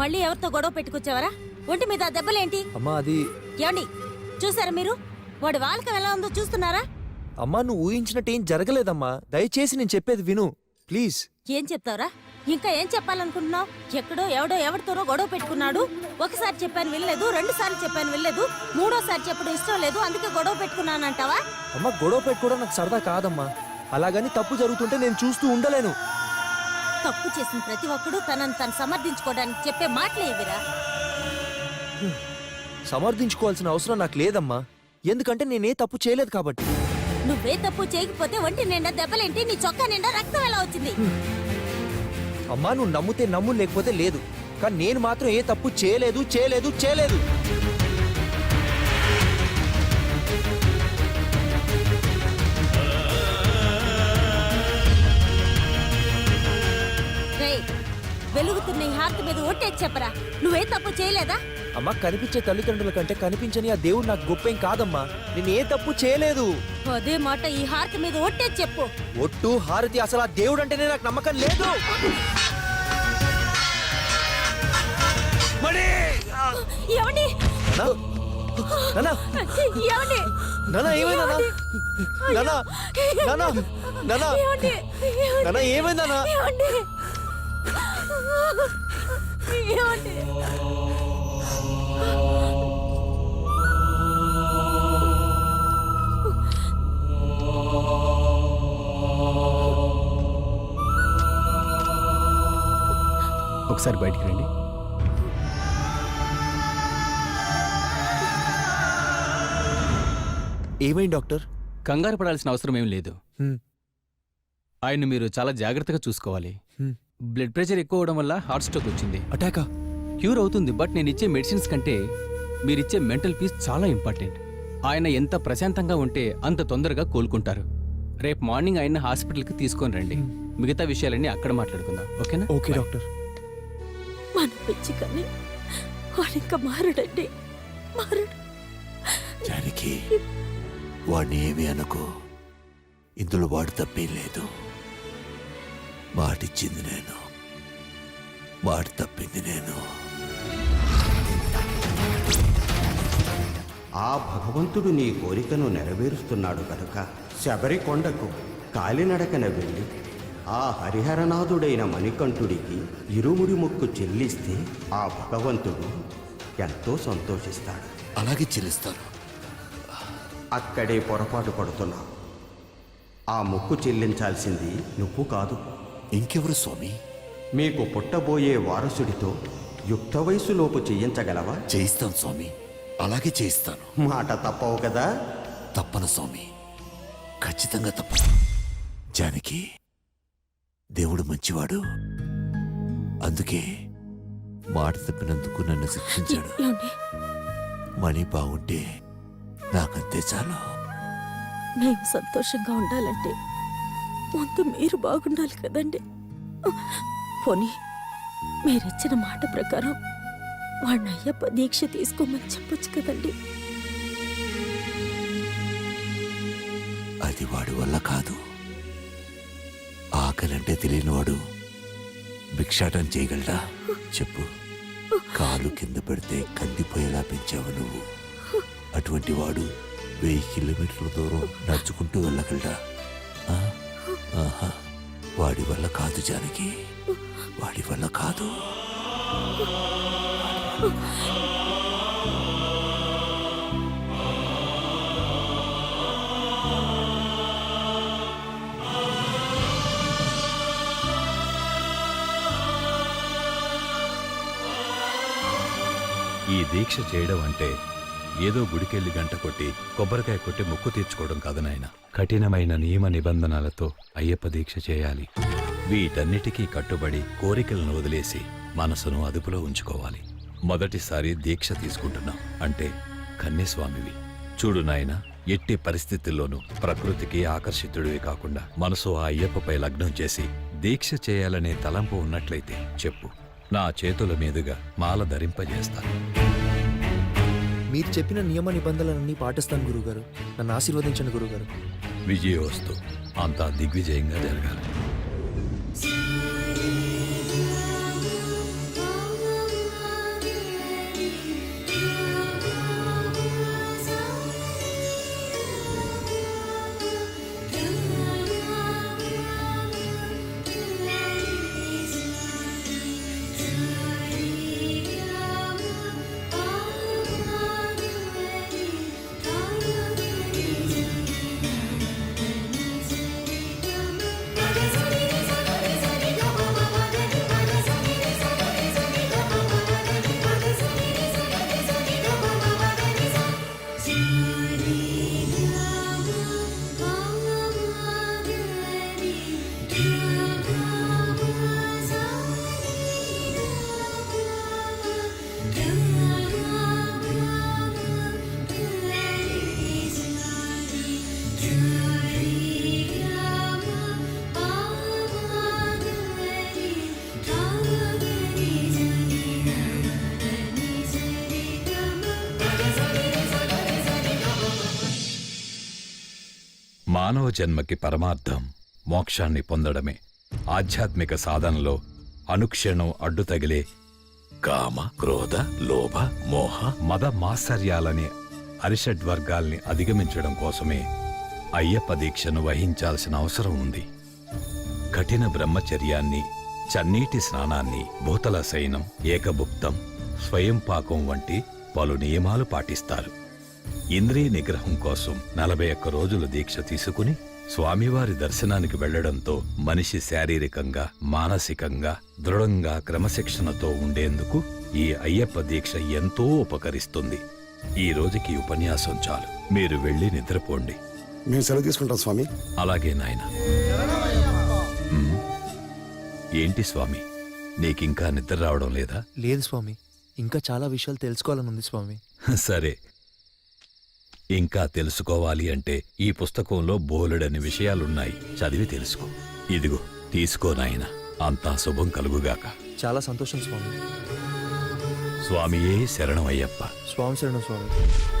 మళ్ళీ ఎవరితో గొడవ పెట్టుకొచ్చావరా? ఒంటి మీద ఆ దెబ్బలేంటి? అమ్మా అది ఏమండి చూసారా మీరు? వాడి వాళ్ళకం ఎలా ఉందో చూస్తున్నారా? అమ్మా నువ్వు ఊహించినట్టు ఏం జరగలేదమ్మా. దయచేసి నేను చెప్పేది విను. ప్లీజ్. ఏం చెప్తావురా? ఇంకా ఏం చెప్పాలనుకుంటున్నావు? ఎక్కడో ఎవడో ఎవరితోనో గొడవ పెట్టుకున్నాడు. ఒకసారి చెప్పాను వినలేదు రెండు సార్లు చెప్పాను వినలేదు మూడోసారి చెప్పడం ఇష్టం లేదు అందుకే గొడవ పెట్టుకున్నానంటావా? అమ్మ గొడవ పెట్టుకోవడం నాకు సరదా కాదమ్మా. అలాగని తప్పు జరుగుతుంటే నేను చూస్తూ ఉండలేను. తప్పు చేసిన ప్రతి ఒక్కడు తనను తను సమర్థించుకోవడానికి చెప్పే మాటలే ఇవిరా. సమర్థించుకోవాల్సిన అవసరం నాకు లేదమ్మా. ఎందుకంటే నేనే తప్పు చేయలేదు కాబట్టి. నువ్వే తప్పు చేయకపోతే ఒంటి నిండా దెబ్బలేంటి? నీ చొక్కా నిండా రక్తం ఎలా వచ్చింది? అమ్మా నువ్వు నమ్ముతే నమ్ము లేకపోతే లేదు. కానీ నేను మాత్రం ఏ తప్పు చేయలేదు చేయలేదు చేయలేదు. రేయ్ వెలుగుతున్న ఈ హార్ట్ మీద ఒట్టేసి చెప్పరా? నువ్వే తప్పు చేయలేదా? అమ్మా కనిపించే తల్లిదండ్రుల కంటే కనిపించని ఆ దేవుడు నాకు గొప్పేం కాదమ్మా. నేను ఏ తప్పు చేయలేదు. అదే మాట ఈ హార్ట్ మీద ఒట్టేసి చెప్పు. ఒట్టు హారతి అసలు ఆ దేవుడు అంటేనే నాకు నమ్మకం లేదు. ఏమైంది ఏమైంది? ఏమండి? ఒకసారి బయటికి రండి. ఏమైంది డాక్టర్? కంగారు పడాల్సిన అవసరం ఏం లేదు. ఆయన్ని మీరు చాలా జాగ్రత్తగా చూసుకోవాలి. బ్లడ్ ప్రెషర్ ఎక్కువ అవడం వల్ల హార్ట్ స్ట్రోక్ వచ్చింది. అటాకా? క్యూర్ అవుతుంది బట్ నేను ఇచ్చే మెడిసిన్స్ కంటే మీరిచ్చే మెంటల్ పీస్ చాలా ఇంపార్టెంట్. ఆయన ఎంత ప్రశాంతంగా ఉంటే అంత తొందరగా కోలుకుంటారు. రేపు మార్నింగ్ ఆయన హాస్పిటల్కి తీసుకొని రండి. మిగతా విషయాలన్నీ అక్కడ మాట్లాడుకుందాం. ఓకేనా? Okay doctor. మన పిచ్చి కానీ వాడు ఇంకా మారడండి. మారడు. జానకి వాడిని ఏమి అనుకో. ఇందులో వాడు తప్పేం లేదు. మాటిచ్చింది నేను. మాట తప్పింది నేను. ఆ భగవంతుడు నీ కోరికను నెరవేరుస్తున్నాడు కనుక శబరికొండకు కాలినడకన వెళ్ళి ఆ హరిహరనాథుడైన మణికంఠుడికి ఇరుముడి మొక్కు చెల్లిస్తే ఆ భగవంతుడు ఎంతో సంతోషిస్తాడు. అలాగే చెల్లిస్తాను. అక్కడే పొరపాటు పడుతున్నావు ఆ మొక్కు చెల్లించాల్సింది నువ్వు కాదు. ఇంకెవరు స్వామి? మీకు పుట్టబోయే వారసుడితో యుక్త వయసులోపు చేయించగలవా? చేయిస్తాను స్వామి. అలాగే చేయిస్తాను. మాట తప్పవు కదా? తప్పను స్వామి. ఖచ్చితంగా తప్ప జానకి దేవుడు మంచివాడు. అందుకే మాట తప్పినందుకు నన్ను శిక్షించాడు. మనీ బాగుంటే నాకంతే చాలు. మేము సంతోషంగా ఉండాలంటే ముందు మీరు బాగుండాలి కదండి. పోనీ మీరిచ్చిన మాట ప్రకారం వాడిని అయ్యప్ప దీక్ష తీసుకోమని చెప్పొచ్చు కదండి. అది వాడి వల్ల కాదు. ఆకలంటే తెలియనివాడు భిక్షాటం చేయగలడా? చెప్పు. కాలు కింద పెడితే కందిపోయేలా పెంచావు నువ్వు. అటువంటి వాడు వెయ్యి కిలోమీటర్ల దూరం నడుచుకుంటూ వెళ్ళగలడా? ఆ? ఆహా వాడి వల్ల కాదు జానకి. వాడి వల్ల కాదు. ఈ దీక్ష చేయడం అంటే ఏదో గుడికెళ్ళి గంట కొట్టి కొబ్బరికాయ కొట్టి ముక్కు తీర్చుకోవడం కాదు నాయన. కఠినమైన నియమ నిబంధనలతో అయ్యప్ప దీక్ష చేయాలి. వీటన్నిటికీ కట్టుబడి కోరికలను వదిలేసి మనసును అదుపులో ఉంచుకోవాలి. మొదటిసారి దీక్ష తీసుకుంటున్నాం. అంటే కన్యస్వామివి. చూడు నాయన ఎట్టి పరిస్థితుల్లోనూ ప్రకృతికి ఆకర్షితుడివి కాకుండా మనసు ఆ అయ్యప్పపై లగ్నం చేసి దీక్ష చేయాలనే తలంపు ఉన్నట్లయితే చెప్పు. నా చేతుల మీదుగా మాల ధరింపజేస్తాను. మీరు చెప్పిన నియమ నిబంధనలన్నీ పాటిస్తాను గురుగారు. నన్ను ఆశీర్వదించండి గురుగారు. విజయోస్తు అంతా దిగ్విజయంగా జరగాలి. మానవ జన్మకి పరమార్థం మోక్షాన్ని పొందడమే. ఆధ్యాత్మిక సాధనలో అనుక్షణం అడ్డు తగిలే కామ క్రోధ లోభ మోహ మద మాత్సర్యాలని అరిషడ్వర్గాల్ని అధిగమించడం కోసమే అయ్యప్ప దీక్షను వహించాల్సిన అవసరం ఉంది. కఠిన బ్రహ్మచర్యాన్ని చన్నీటి స్నానాన్ని భూతల శయనం ఏకభుక్తం స్వయం పాకం వంటి పలు నియమాలు పాటిస్తారు. ఇంద్రియ నిగ్రహం కోసం నలభై ఒక్క రోజులు దీక్ష తీసుకుని స్వామివారి దర్శనానికి వెళ్ళడంతో మనిషి శారీరకంగా మానసికంగా దృఢంగా క్రమశిక్షణతో ఉండేందుకు ఈ అయ్యప్ప దీక్ష ఎంతో ఉపకరిస్తుంది. ఈ రోజుకి ఉపన్యాసం చాలు. మీరు వెళ్ళి నిద్రపోండి. మేము సెలవు తీసుకుంటాం స్వామి. అలాగే నాయన. ఏంటి స్వామి? నీకింకా నిద్ర రావడం లేదా? లేదు స్వామి. ఇంకా చాలా విషయాలు తెలుసుకోవాలని ఉంది స్వామి. సరే. ఇంకా తెలుసుకోవాలి అంటే ఈ పుస్తకంలో బోలెడని విషయాలున్నాయి. చదివి తెలుసుకో. ఇదిగో తీసుకో నాయన. అంతా శుభం కలుగుగాక. చాలా సంతోషం స్వామి. స్వామియే శరణమయ్యప్ప. స్వామి శరణం స్వామి.